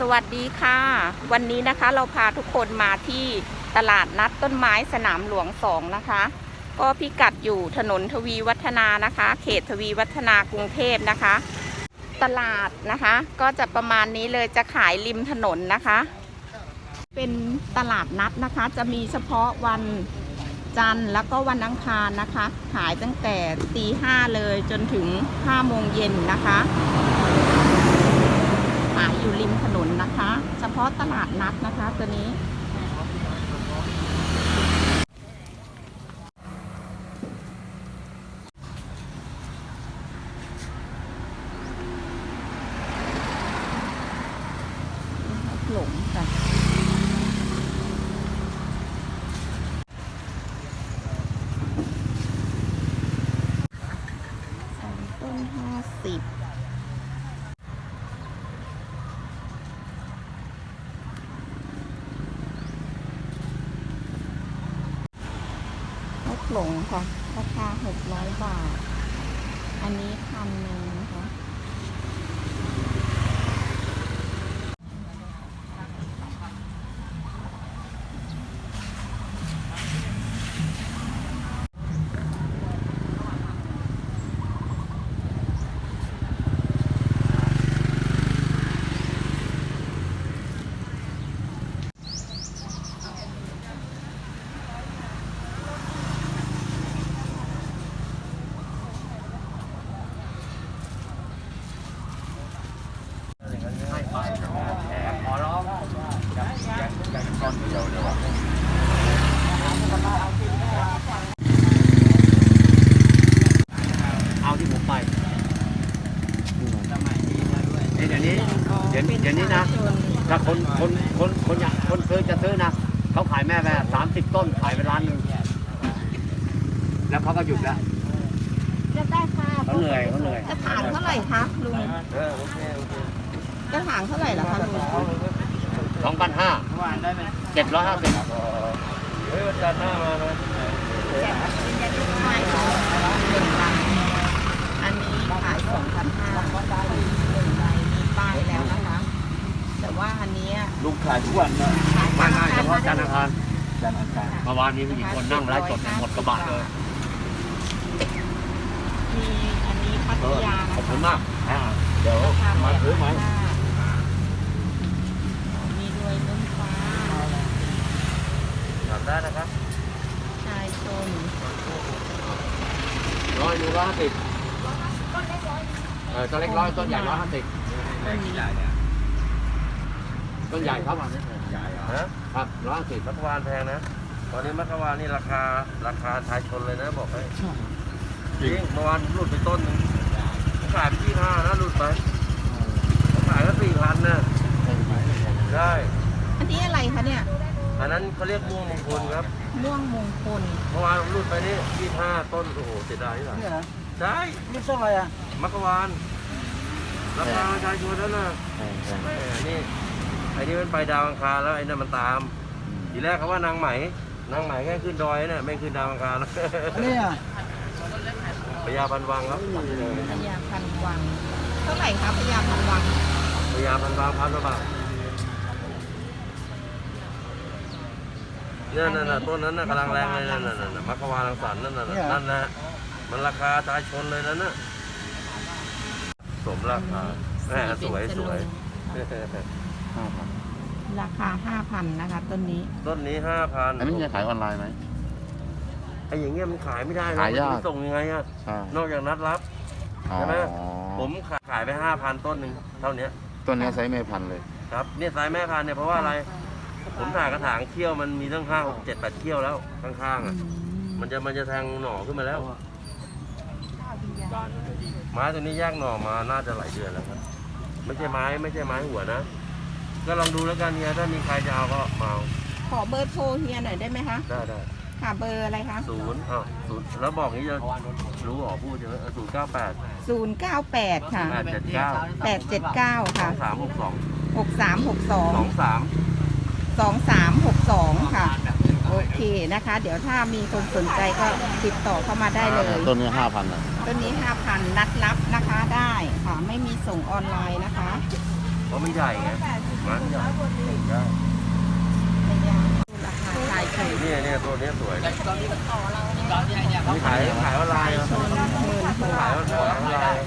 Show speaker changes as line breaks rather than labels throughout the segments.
สวัสดีค่ะ วันนี้นะคะเราพาทุกคนมาที่ตลาดนัดต้นไม้สนามหลวงสองนะคะ ก็พิกัดอยู่ถนนทวีวัฒนานะคะ เขตทวีวัฒนากรุงเทพนะคะ ตลาดนะคะ ก็จะประมาณนี้เลยจะขายริมถนนนะคะ เป็นตลาดนัดนะคะ จะมีเฉพาะวันจันทร์แล้วก็วันอังคารนะคะ ขายตั้งแต่ตีห้าเลยจนถึงห้าโมงเย็นนะคะ ขายอยู่ริมถนนนะคะ เฉพาะตลาดนัดนะคะตัวนี้ หลงค่ะสองต้นห้าสิบ นก หลงค่ะ ราคา 600 บาท อันนี้พันหนึ่งนะคะ
ขอร้องอยากอยากอยากก้อนเดียวเลยวะเอาที่ผมไป เอ้ยเดี๋ยวนี้เดี๋ยวนี้เดี๋ยวนี้นะถ้าคนคนคนคนอยากคนซื้อจะซื้อนะเขาขายแม่แม่สามสิบต้นขายไปร้านหนึ่งแล้วเขาก็หยุดแล้ว
จะได้ค่ะ
เขาเหนื่อยเขาเหนื่อย
กระถางเท่าไหร่คะลุง
เออโอเคโอเค
กระถางเท่าไหร่ล่ะคะลุง
สองพันห้าเจ็ดร้อยห้าสิบเฮ้ยวันจันทร์หน้ามาเลย
ไม่ค่ะหนึ่งลังอันนี้ขายสองพันห้าหนึ่งใบมีป้ายแล้วนะคะ แต่ว่าอันเนี้ย
ลุงขายทุกวันนะ
ขาย
ไม่ไม่เฉพาะ
จั
จั
น
น
ท
ท
ร์
ร์อังคาร
จันทร์อังคาร
เมื่อวานนี้ผู้หญิงคนนั่งไลฟ์สดหมดกระบะเลย
มีอันนี้พัทยา
ขอบ
นะ
คุณ
คะ
มากอ่าเดี๋ยว
ราคา
มาซื้อไหม
มีด้วยน้ำฟ้า
ทำได้นะครับ
ชายชน
ร้อยหนึ่งร้อยห้าสิบเออต้นเล็กร้อยต้นใหญ่ร้อยห้าสิบ
ต้นนี้
ต้นใหญ่ครับ
ฮะ
ครับร้อยห้าสิบ
มัทวานแพงนะ ตอนนี้มัทวานนี่ราคาราคาทายชนเลยนะบอกให้จริงเมื่อวานหลุดไปต้นหนึงผมขายไปที่ห้านะหลุดไปผมขายก็สี่พันนะได้
อันนี้อะไรคะเนี่ย
อันนั้นเขาเรียกม่วงมงคลครับ
ม่วงมงคล
เมื่อวานผมหลุดไปนี่ที่ห้าต้นโอ้โหเสียดายที่ไหน
นี่เหรอ
ใช่
นี่ต้นอะไรอะ
มัทวาน ราคาประชาชนนั่นน่ะแหมนี่ไอ้นี่มันไปดาวอังคารแล้วไอ้นั่นมันตาม ทีแรกเขาว่านางไหมนางไหมแค่ขึ้นดอยเนี่ยไม่ขึ้นดาวอังคาร
อันนี้อะ
พญาพันวังครับ
พญาพันวังเท่าไหร่คะพญาพันวัง
พญาพันวังพันกว่าบาทเนี่ยนั่นน่ะต้นนั้นน่ะกำลังแรงเลยนั่นน่ะนั่นน่ะมัคควาลังสรรค์นั่นน่ะนั่นนะมันราคาชายชนเลยนั่นน่ะ สมราคาแหมสวยสวย
ราคาห้าพันนะคะ ต้นนี้
ต้นนี้ห้าพัน
อันนี้จะขายออนไลน์ไหม
ไอ้อย่างเงี้ยมันขายไม่ได้นะ
ขายยาก
มันส่งยังไงอะ
ใช่
นอกจากนัดรับ
อ๋อ
ใช่ไหม ผมขายไปห้าพันต้นหนึ่งเท่าเนี้ย
ต้นนี้ไซส์เมพันธุ์เลย
ครับเนี่ยสายแม่พันธุ์เนี่ยเพราะว่าอะไร ผมถ่ายกระถางเขี้ยวมันมีตั้งห้าหกเจ็ดแปดเขี้ยวแล้วข้างๆอะมันจะมันจะแทงหน่อขึ้นมาแล้ว ไม้ตัวนี้แยกหน่อมาน่าจะหลายเดือนแล้วครับ ไม่ใช่ไม้ไม่ใช่ไม้หัวนะ ก็ลองดูแล้วกันเนี่ยถ้ามีใครจะเอาก็มาเอา
ขอเบอร์โทรเฮียหน่อยได้ไหมคะ
ได้ได้
ค่ะเบอร์อะไรคะ
ศูนย์อ้าวศูนย์แล้วบอกนี้จะรู้หรอพูดใช่ไหมศูนย์เก้าแปด
098 ค่ะ
แปดเจ็ดเก้า
879ค่ะ
สามหกสอง
6362
สองสาม
2362 ค่ะ โอเค นะคะ เดี๋ยวถ้ามีคนสนใจก็ติดต่อเข้ามาได้เลย
ต้นนี้ห้าพันอะ
ต้นนี้5,000นัดรับนะคะได้ค่ะไม่มีส่งออนไลน์นะคะ
เพราะมันใหญ่ไงมันใหญ่ได้
ราคาชายไข่
เนี่ยเนี่ยตัวเนี้ยสวยนี่ขายขายออนไลน์เหรอ
ชนหมื่นหก
ขายออนไลน์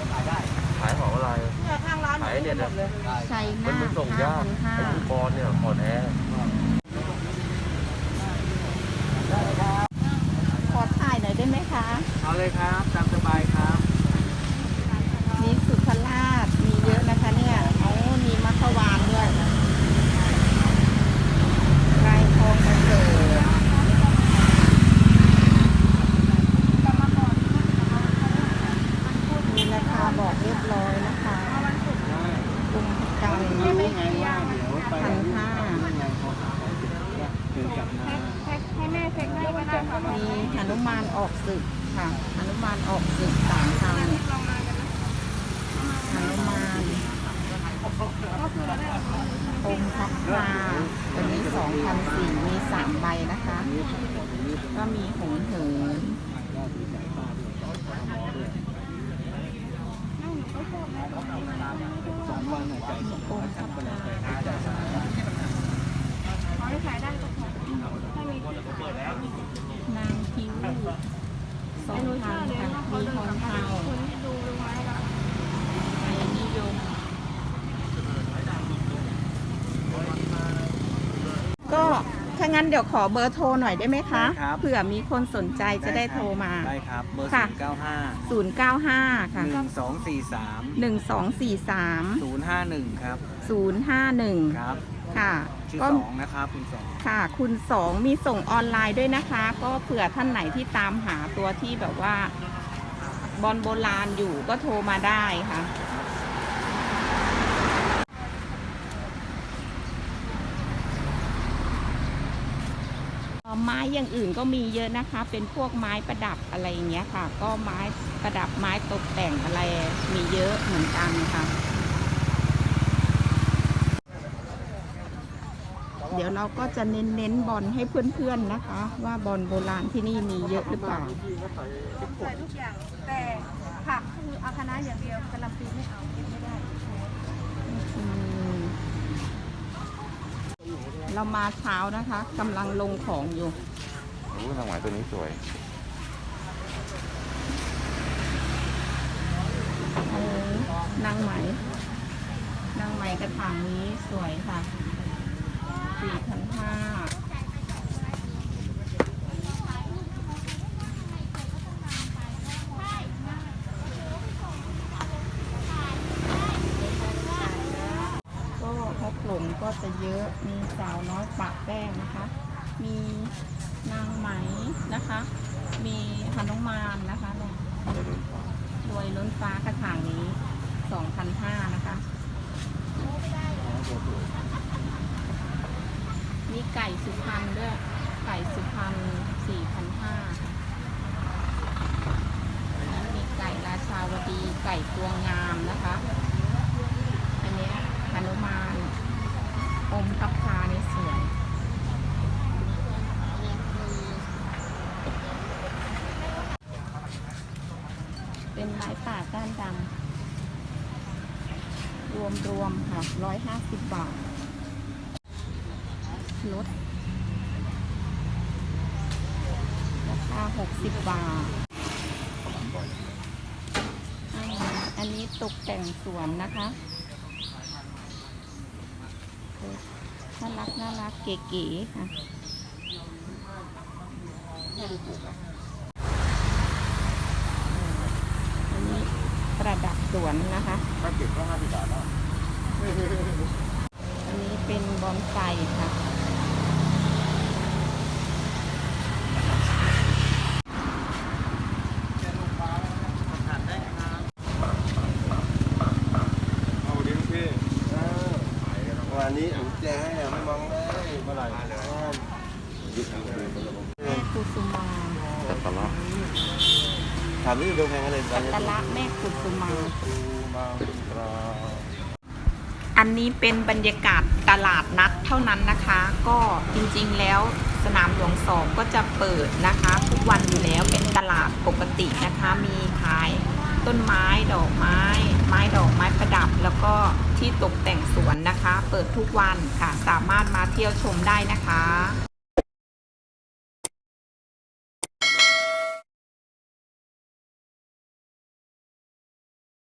ขายของออนไลน์ขายเนี่ยนะ
ชัย
มัน
นา
มัน
ท
ส่ง
ห้ายา
ก
พันห้า
ไอ้คูปอนเนี่ยผ่อนแอร์
ขอถ่ายหน่อยได้ไหมคะ
เอาเลยครับตามสบายครับ
นี่สุภราชมีเยอะนะคะเนี่ยเอามีมัขวานด้วยไรทองประเสริฐมีราคาบอกเรียบร้อยนะคะกุมภกัน
รู้ไงว่าเดี๋ยวไป
พันห้า
ไงเขาหาถึงกลับมา
มีหนุมานออกศึก ค่ะหนุมานออกศึกสามพันหนุมานองค์พับพลาตัวนี้สองพันสี่มีสามใบนะคะ ก็มีหงเหิน
สามวันหายใจสองวันทำกันไปจ่ายสามวัน
นางคิว สองพันค่ะมีทองเทาไทยนิยม ก็ถ้า งั้นเดี๋ยวขอเบอร์โทรหน่อยได้ไหมคะเผื่อมีคนสนใจจะได้โทรมา
ได้ครับ เบอร์
ค่ะ
ศูนย์เก้าห้า
095 ค่ะ
หนึ่งสองสี่สาม
1243
ศูนย์ห้าหนึ่งครับ
051
ครับ
ค่ะ
ชื่อ
ก็
สองนะครับคุณสอง
ค่ะ คุณสองมีส่งออนไลน์ด้วยนะคะ ก็เผื่อท่านไหนที่ตามหาตัวที่แบบว่า บอลโบราณอยู่ก็โทรมาได้ค่ะ ไม้อย่างอื่นก็มีเยอะนะคะ เป็นพวกไม้ประดับอะไรอย่างเงี้ยค่ะ ก็ไม้ประดับไม้ตกแต่งอะไรมีเยอะเหมือนกันค่ะ เดี๋ยวเราก็จะเน้นเน้นบอลให้เพื่อนๆนะคะ ว่าบอลโบราณที่นี่มีเยอะหรือเปล่า
ใส่ทุกอย่างแต่ผักคือเอาคณะอย่างเดียวกะลำปีไม่เอากินไม่ได้
เรามาเช้านะคะกำลังลงของอยู่
รู้ทางหมายตัวนี้สวย
เออนางไหมนางไหมกระถางนี้สวยค่ะสี่พันห้าก็ฮ ก็จะเยอะมีสาวน้อยปากแป้งนะคะ มีนางไหมนะคะ มีหนุมานนะคะเนี่ยรวยล้นฟ้ากระถางนี้2,500นะคะ มีไก่สุพรรณด้วย ไก่สุพรรณ4,500ค่ะแล้วมีไก่ราชาวดี ไก่ตัวงามนะคะ อันนี้ยหนุมาน อมพับพานี่สวยเป็นไม้ป่าก้านดำรวมรวมๆค่ะร้อยห้าสิบบาทลดราคาหกสิบบาท อันนี้ตกแต่งสวนนะคะ น่ารักน่ารักเก๋ๆค่ะอันนี้ประดับสวนนะคะ
ถ้าเก็บก็ห้าสิบบาทแล้ว
อันนี้เป็นบอนไซค่ะ
เอาดิพี่
วันนี้ผมแจให้ไม่มองเลยเมื่อไหร่เลย
แม่กุสุมา
แต่ตลอด
ถามนี่ดูแพงอะไรตอนนี้
ตละแม่กุสุมา
ดูมาปลา
อันนี้เป็นบรรยากาศตลาดนัดเท่านั้นนะคะ ก็จริงๆแล้วสนามหลวงสองก็จะเปิดนะคะ ทุกวันอยู่แล้วเป็นตลาดปกตินะคะ มีขายต้นไม้ดอกไม้ ไม้ดอกไม้ประดับ แล้วก็ที่ตกแต่งสวนนะคะ เปิดทุกวันค่ะ สามารถมาเที่ยวชมได้นะคะ